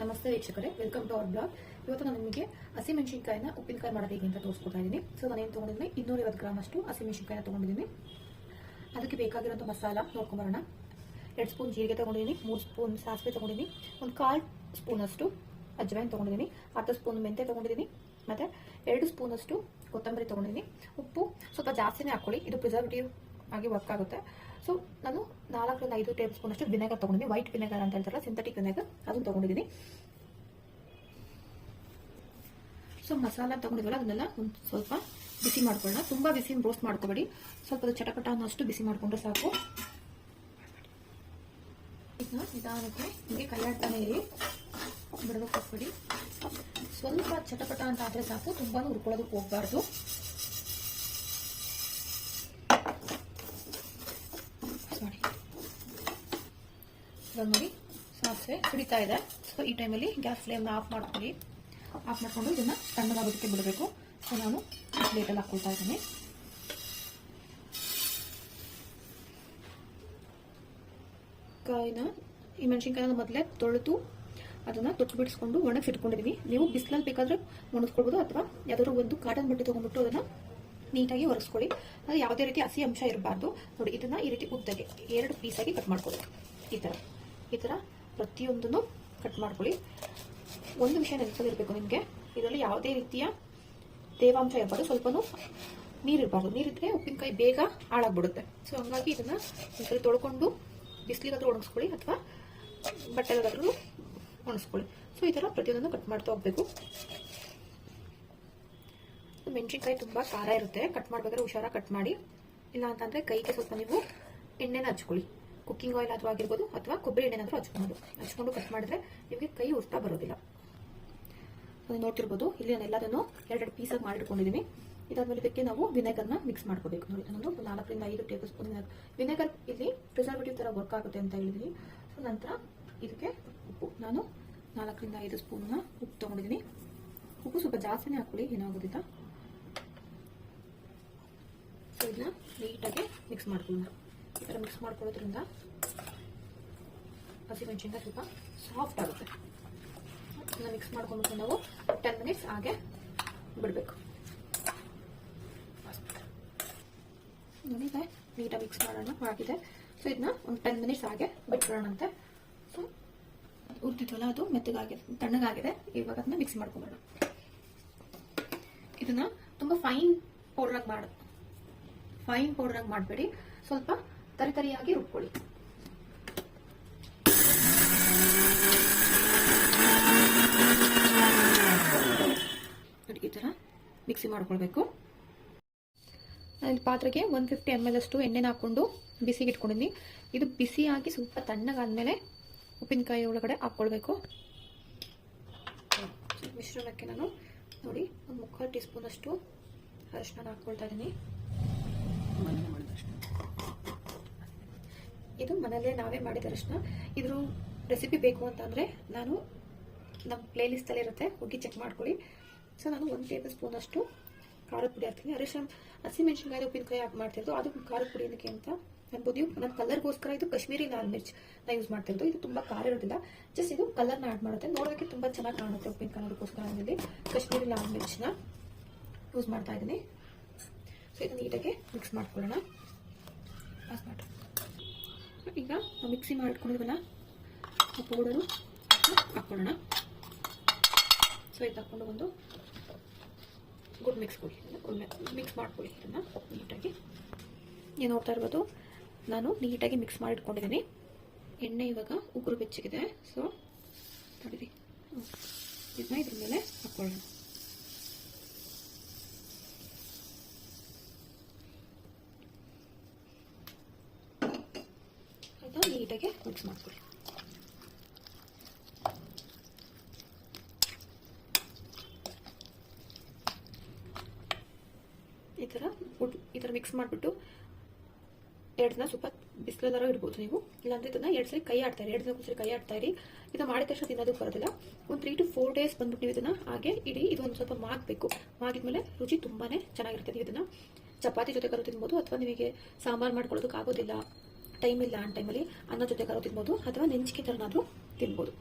ನಮಸ್ತೆ ವೀಕ್ಷಕರೇ, welcome to our blog. ಇವತ್ತು ನಾನು ನಿಮಗೆ ಹಸಿಮೆಣಸಿನ್ಕಾಯಿನ ಉಪ್ಪಿನಕಾಯಿ ಮಾಡೋದು ಅಂತ ತೋರಿಸ್ಕೊತಾ ಇದ್ದೀನಿ ಸೊ ಏನು ತೊಗೊಂಡಿದ್ದೀನಿ ಇನ್ನೂರೈವತ್ತು ಗ್ರಾಮ್ ಅಷ್ಟು ಹಸಿಮೆಣಸಿನ್ಕಾಯಿನ ತೊಗೊಂಡಿದ್ದೀನಿ ಅದಕ್ಕೆ ಬೇಕಾಗಿರೋಂಥ ಮಸಾಲ ನೋಡ್ಕೊಂಬರೋಣ. ಎರಡು ಸ್ಪೂನ್ ಜೀರಿಗೆ ತೊಗೊಂಡಿದ್ದೀನಿ ಮೂರು ಸ್ಪೂನ್ ಸಾಸಿವೆ ತೊಗೊಂಡಿದ್ದೀನಿ ಒಂದು ಕಾಲು ಸ್ಪೂನಷ್ಟು ಅಜ್ವೈನ್ ತೊಗೊಂಡಿದ್ದೀನಿ ಅರ್ಧ ಸ್ಪೂನ್ ಮೆಂತೆ ತೊಗೊಂಡಿದ್ದೀನಿ ಮತ್ತು ಎರಡು ಸ್ಪೂನಷ್ಟು ಕೊತ್ತಂಬರಿ ತೊಗೊಂಡಿದ್ದೀನಿ ಉಪ್ಪು ಸ್ವಲ್ಪ ಜಾಸ್ತಿನೇ ಹಾಕ್ಕೊಳ್ಳಿ ಇದು ಪ್ರಿಸರ್ವೇಟಿವ್ ಆಗಿ ವರ್ಕ್ ಆಗುತ್ತೆ. ಸೊ ನಾನು ನಾಲ್ಕರಿಂದ ಐದು ಟೇಬಲ್ ಸ್ಪೂನ್ ಅಷ್ಟು ವಿನೆಗರ್ ತೊಗೊಂಡಿದ್ದೀನಿ. ವೈಟ್ ವಿನೆಗರ್ ಅಂತ ಹೇಳ್ತಾರಲ್ಲ ಸಿಂಥೆಟಿಕ್ ವಿನೆಗರ್ ಅದನ್ನು ತೊಗೊಂಡಿದ್ದೀನಿ. ಸೊ ಮಸಾಲ ತೊಗೊಂಡಿದ್ವಲ್ಲ, ಅದನ್ನೆಲ್ಲ ಒಂದು ಸ್ವಲ್ಪ ಬಿಸಿ ಮಾಡ್ಕೊಳ್ಳೋಣ. ತುಂಬ ಬಿಸಿ ರೋಸ್ಟ್ ಮಾಡ್ಕೋಬೇಡಿ. ಸ್ವಲ್ಪ ಚಟಪಟ ಅನ್ನೋಷ್ಟು ಬಿಸಿ ಮಾಡಿಕೊಂಡ್ರೆ ಸಾಕು. ಈಗ ನಿಧಾನಕ್ಕೆ ಹೀಗೆ ಕೈಯಾಡ್ತಾನೆ ಇರಿ. ಬಿಡೋದಕ್ಕೆ ಹೋಗ್ಬೇಡಿ ಸ್ವಲ್ಪ ಚಟಪಟ ಅಂತ ಆದರೆ ಸಾಕು. ತುಂಬಾ ಹುರ್ಕೊಳ್ಳೋದಕ್ಕೆ ಹೋಗ್ಬಾರ್ದು ಸಾರಿ ನೋಡಿ. ಸಾಸಿವೆ ಕುಡಿತಾ ಇದೆ. ಸೊ ಈ ಟೈಮಲ್ಲಿ ಗ್ಯಾಸ್ ಫ್ಲೇಮ್ನ ಆಫ್ ಮಾಡ್ಕೊಳ್ಳಿ. ಆಫ್ ಮಾಡಿಕೊಂಡು ಇದನ್ನು ತಣ್ಣಗಾಗೋದಕ್ಕೆ ಬಿಡಬೇಕು. ಸೊ ನಾನು ಪ್ಲೇಟಲ್ಲಿ ಹಾಕ್ಕೊಳ್ತಾ ಇದ್ದೀನಿ. ಕಾಯಿನ, ಈ ಮೆಣಸಿನ್ಕಾಯಿನ ಮೊದಲೇ ತೊಳೆದು ಅದನ್ನು ತೊಟ್ಟು ಬಿಡಿಸ್ಕೊಂಡು ಒಣಗಿಸಿ ಇಟ್ಕೊಂಡಿದ್ದೀನಿ ನೀವು ಬಿಸಿಲಲ್ಲಿ ಬೇಕಾದರೆ ಒಣಗಿಸ್ಕೊಳ್ಬೋದು ಅಥವಾ ಯಾವ್ದಾದ್ರು ಒಂದು ಕಾಟನ್ ಬಟ್ಟೆ ತೊಗೊಂಡ್ಬಿಟ್ಟು ಅದನ್ನು ನೀಟಾಗಿ ಒರೆಸ್ಕೊಳ್ಳಿ. ಅದು ಯಾವುದೇ ರೀತಿ ಹಸಿ ಅಂಶ ಇರಬಾರ್ದು. ನೋಡಿ, ಇದನ್ನ ಈ ರೀತಿ ಉದ್ದಕ್ಕೆ ಎರಡು ಪೀಸಾಗಿ ಕಟ್ ಮಾಡ್ಕೊಳ್ಳಿ ಈ ಥರ ಈ ಥರ ಪ್ರತಿಯೊಂದನ್ನು ಕಟ್ ಮಾಡ್ಕೊಳ್ಳಿ. ಒಂದು ವಿಷಯ ನೆನಪಲ್ಲಿರಬೇಕು ನಿಮಗೆ. ಇದರಲ್ಲಿ ಯಾವುದೇ ರೀತಿಯ ತೇವಾಂಶ ಇರಬಾರ್ದು, ಸ್ವಲ್ಪನೂ ನೀರಿರಬಾರ್ದು ನೀರಿದ್ರೆ ಉಪ್ಪಿನಕಾಯಿ ಬೇಗ ಹಾಳಾಗ್ಬಿಡುತ್ತೆ. ಸೊ ಹಂಗಾಗಿ ಇದನ್ನ ಒಂದ್ಸರಿ ತೊಳ್ಕೊಂಡು ಬಿಸಿಲಿಗಾದ್ರೂ ಒಣಗಿಸ್ಕೊಳ್ಳಿ ಅಥವಾ ಬಟ್ಟೆಗಾದ್ರೂ ಒಣಗಿಸ್ಕೊಳ್ಳಿ. ಸೊ ಈ ಥರ ಪ್ರತಿಯೊಂದನ್ನು ಕಟ್ ಮಾಡ್ತಾ ಹೋಗ್ಬೇಕು. ಮೆಣಸಿನ್ಕಾಯಿ ತುಂಬ ಖಾರ ಇರುತ್ತೆ. ಕಟ್ ಮಾಡ್ಬೇಕಾದ್ರೆ ಹುಷಾರ ಕಟ್ ಮಾಡಿ. ಇಲ್ಲ ಅಂತಂದ್ರೆ ಕೈಗೆ ಸ್ವಲ್ಪ ನೀವು ಎಣ್ಣೆನ ಹಚ್ಕೊಳ್ಳಿ. ಕುಕ್ಕಿಂಗ್ ಆಯಿಲ್ ಅಥವಾ ಆಗಿರ್ಬೋದು ಅಥವಾ ಕೊಬ್ಬರಿ ಎಣ್ಣೆನಾದ್ರೂ ಹಚ್ಕೊಂಡು ಹಚ್ಕೊಂಡು ಕಟ್ ಮಾಡಿದ್ರೆ ನಿಮಗೆ ಕೈ ಉರ್ತಾ ಬರೋದಿಲ್ಲ. ನೋಡ್ತಿರ್ಬೋದು, ಇಲ್ಲಿ ನಾನು ಎಲ್ಲದನ್ನು ಎರಡೆರಡು ಪೀಸಾಗಿ ಮಾಡಿಟ್ಕೊಂಡಿದ್ದೀನಿ ಇದಾದ್ಮೇಲೆ ಇದಕ್ಕೆ ನಾವು ವಿನೆಗರ್ನ ಮಿಕ್ಸ್ ಮಾಡ್ಕೋಬೇಕು. ನೋಡಿ, ನಾನೊಂದು ನಾಲ್ಕರಿಂದ ಐದು ಟೇಬಲ್ ಸ್ಪೂನ್ ವಿನೆಗರ್ ವಿನೆಗರ್ ಇಲ್ಲಿ ಪ್ರಿಸರ್ವೇಟಿವ್ ಥರ ವರ್ಕ್ ಆಗುತ್ತೆ ಅಂತ ಹೇಳಿದ್ದೀನಿ ಸೊ ನಂತರ ಇದಕ್ಕೆ ಉಪ್ಪು. ನಾನು ನಾಲ್ಕರಿಂದ ಐದು ಸ್ಪೂನ್ನ ಉಪ್ಪು ತೊಗೊಂಡಿದ್ದೀನಿ ಉಪ್ಪು ಸ್ವಲ್ಪ ಜಾಸ್ತಿನೇ ಹಾಕೊಳ್ಳಿ ಏನಾಗೋದಿಲ್ಲ. ಸೊ ಇದನ್ನ ನೀಟಾಗಿ ಮಿಕ್ಸ್ ಮಾಡ್ಕೊಳ್ಳೋಣ. ಈ ಥರ ಮಿಕ್ಸ್ ಮಾಡ್ಕೊಳ್ಳೋದ್ರಿಂದ ಹಸಿಮೆಣಸಿನ್ಕಾಯಿ ಸ್ವಲ್ಪ ಸಾಫ್ಟ್ ಆಗುತ್ತೆ. ಅದನ್ನ ಮಿಕ್ಸ್ ಮಾಡ್ಕೊಂಡ್ಬಿಟ್ಟು ನಾವು ಟೆನ್ ಮಿನಿಟ್ಸ್ ಹಾಗೆ ಬಿಡಬೇಕು. ಇದೆ ನೀಟಾಗಿ ಮಿಕ್ಸ್ ಮಾಡೋಣ, ಆಗಿದೆ. ಸೊ ಇದನ್ನ ಒಂದು ಟೆನ್ ಮಿನಿಟ್ಸ್ ಹಾಗೆ ಬಿಟ್ಬಿಡೋಣಂತೆ. ಸೊ ಉರ್ತಿದ್ವಲ್ಲ ಅದು ಮೆತ್ತಗಾಗಿದೆ ತಣ್ಣಗಾಗಿದೆ. ಇವಾಗ ಅದನ್ನ ಮಿಕ್ಸ್ ಮಾಡ್ಕೊಂಬೋಣ ಇದನ್ನ ತುಂಬ ಫೈನ್ ಪೌಡ್ರಾಗಿ ಮಾಡ. ಫೈನ್ ಪೌಡರ್ ಆಗಿ ಮಾಡಬೇಡಿ. ಸ್ವಲ್ಪ ತರಿ ತರಿಯಾಗಿ ರುಬ್ಕೊಳ್ಳಿ ಈ ಥರ ಮಿಕ್ಸಿ ಮಾಡ್ಕೊಳ್ಬೇಕು. ನಾನು ಪಾತ್ರೆಗೆ ಒನ್ ಫಿಫ್ಟಿ ಎಂ ಎಲ್ ಅಷ್ಟು ಎಣ್ಣೆನ ಹಾಕ್ಕೊಂಡು ಬಿಸಿಗೆ ಇಟ್ಕೊಂಡಿದ್ದೀನಿ. ಇದು ಬಿಸಿಯಾಗಿ ಸ್ವಲ್ಪ ತಣ್ಣಗಾದ್ಮೇಲೆ ಉಪ್ಪಿನಕಾಯಿ ಒಳಗಡೆ ಹಾಕ್ಕೊಳ್ಬೇಕು. ಮಿಶ್ರಣಕ್ಕೆ ನಾನು ನೋಡಿ, ಒಂದು ಮುಕ್ಕಾಲು ಟೀ ಸ್ಪೂನ್ ಅಷ್ಟು ಅರಿಶಿನ ಹಾಕ್ಕೊಳ್ತಾ ಇದ್ದೀನಿ. ಇದು ಮನೆಯಲ್ಲೇ ನಾವೇ ಮಾಡಿದ ಅರಿಶಿನ. ಇದ್ರ ರೆಸಿಪಿ ಬೇಕು ಅಂತಂದರೆ ನಾನು ನಮ್ಮ ಪ್ಲೇ ಲಿಸ್ಟಲ್ಲಿ ಇರುತ್ತೆ, ಹೋಗಿ ಚೆಕ್ ಮಾಡ್ಕೊಳ್ಳಿ. ಸೊ ನಾನು ಒಂದು ಟೇಬಲ್ ಸ್ಪೂನ್ ಅಷ್ಟು ಖಾರದ ಪುಡಿ ಹಾಕ್ತೀನಿ. ಅರಿಶಿನ ಹಸಿಮೆಣ್ಸಿನ್ಕಾಯಿ ಉಪ್ಪಿನಕಾಯಿ ಹಾಕಿ ಮಾಡ್ತಿರೋದು. ಅದು ಖಾರದ ಪುಡಿ ಏನಕ್ಕೆ ಅಂತ ಅನ್ಬೋದು ನನ್ನ ಕಲರ್ಗೋಸ್ಕರ ಇದು ಕಾಶ್ಮೀರಿ ಲಾಲ್ ಮಿರ್ಚ್ ನಾ ಯೂಸ್ ಮಾಡ್ತಿರೋದು ಇದು ತುಂಬ ಖಾರ ಇರೋದಿಲ್ಲ. ಜಸ್ಟ್ ಇದು ಕಲರ್ನ ಆ್ಯಡ್ ಮಾಡುತ್ತೆ. ನೋಡೋದಕ್ಕೆ ತುಂಬ ಚೆನ್ನಾಗಿ ಕಾಣುತ್ತೆ ಉಪ್ಪಿನಕಾಯಿ ಅದಕ್ಕೋಸ್ಕರ ನಾನಿಲ್ಲಿ ಕಾಶ್ಮೀರಿ ಲಾಲ್ ಮಿರ್ಚ್ನ ಯೂಸ್ ಮಾಡ್ತಾ ಇದ್ದೀನಿ. ಸೊ ಇದು ನೀಟಾಗಿ ಮಿಕ್ಸ್ ಮಾಡ್ಕೊಳ್ಳೋಣ. ಪಾಸ್ ಈಗ ಮಿಕ್ಸಿ ಮಾಡಿಟ್ಕೊಂಡಿದ್ವಲ್ಲ ಆ ಪೌಡರು ಹಾಕ್ಕೊಳ್ಳೋಣ ಸೊ ಇದು ಹಾಕೊಂಡು ಒಂದು ಗುಡ್ ಮಿಕ್ಸ್ ಕೊಡಿ. ಮಿಕ್ಸ್ ಮಾಡ್ಕೊಳ್ಳಿ ಇದನ್ನು ನೀಟಾಗಿ. ನೀವು ನೋಡ್ತಾ ಇರ್ಬೋದು, ನಾನು ನೀಟಾಗಿ ಮಿಕ್ಸ್ ಮಾಡಿ ಇಟ್ಕೊಂಡಿದ್ದೀನಿ. ಎಣ್ಣೆ ಇವಾಗ ಉಗುರು ಬೆಚ್ಚಗಿದೆ. ಸೊ ತಡೀರಿ ಇದನ್ನ ಇದ್ರ ಮೇಲೆ ಹಾಕ್ಕೊಳ್ಳೋಣ ಆಯಿತಾ? ನೀಟಾಗಿ ಮಿಕ್ಸ್ ಮಾಡ್ಕೊಳ್ಳಿ. ಈ ಥರ ಈ ಥರ ಮಿಕ್ಸ್ ಮಾಡಿಬಿಟ್ಟು ಎರಡು ದಿನ ಸ್ವಲ್ಪ ಬಿಸಿಲದಾರ ಇಡ್ಬೋದು ನೀವು. ಇಲ್ಲಾಂದ್ರೆ ಇದನ್ನ ಎರಡು ಸರಿ ಕೈ ಆಡ್ತಾ ಇರಿ. ಎರಡು ದಿನ ಸರಿ ಕೈ ಆಡ್ತಾ ಇರಿ. ಇದನ್ನ ಮಾಡಿದ ತಕ್ಷಣ ತಿನ್ನೋದು ಬರೋದಿಲ್ಲ. ಒಂದು ತ್ರೀ ಟು ಫೋರ್ ಡೇಸ್ ಬಂದ್ಬಿಟ್ಟು ನೀವು ಇದನ್ನ ಹಾಗೆ ಇಡೀ. ಇದು ಒಂದು ಸ್ವಲ್ಪ ಮಾಗಬೇಕು ಮಾಗಿದ್ಮೇಲೆ ರುಚಿ ತುಂಬಾ ಚೆನ್ನಾಗಿರುತ್ತೆ ಇದನ್ನು. ಚಪಾತಿ ಜೊತೆ ಕರೋ ತಿನ್ಬೋದು ಅಥವಾ ನಿಮಗೆ ಸಾಂಬಾರು ಮಾಡ್ಕೊಳ್ಳೋದಕ್ಕೆ ಆಗೋದಿಲ್ಲ ಟೈಮ್ ಇಲ್ಲ ಆ ಟೈಮಲ್ಲಿ ಅನ್ನ ಜೊತೆಗಾರು ತಿನ್ಬೋದು ಅಥವಾ ನೆಂಚಿಕೆ ಥರನಾದರೂ ತಿನ್ಬೋದು.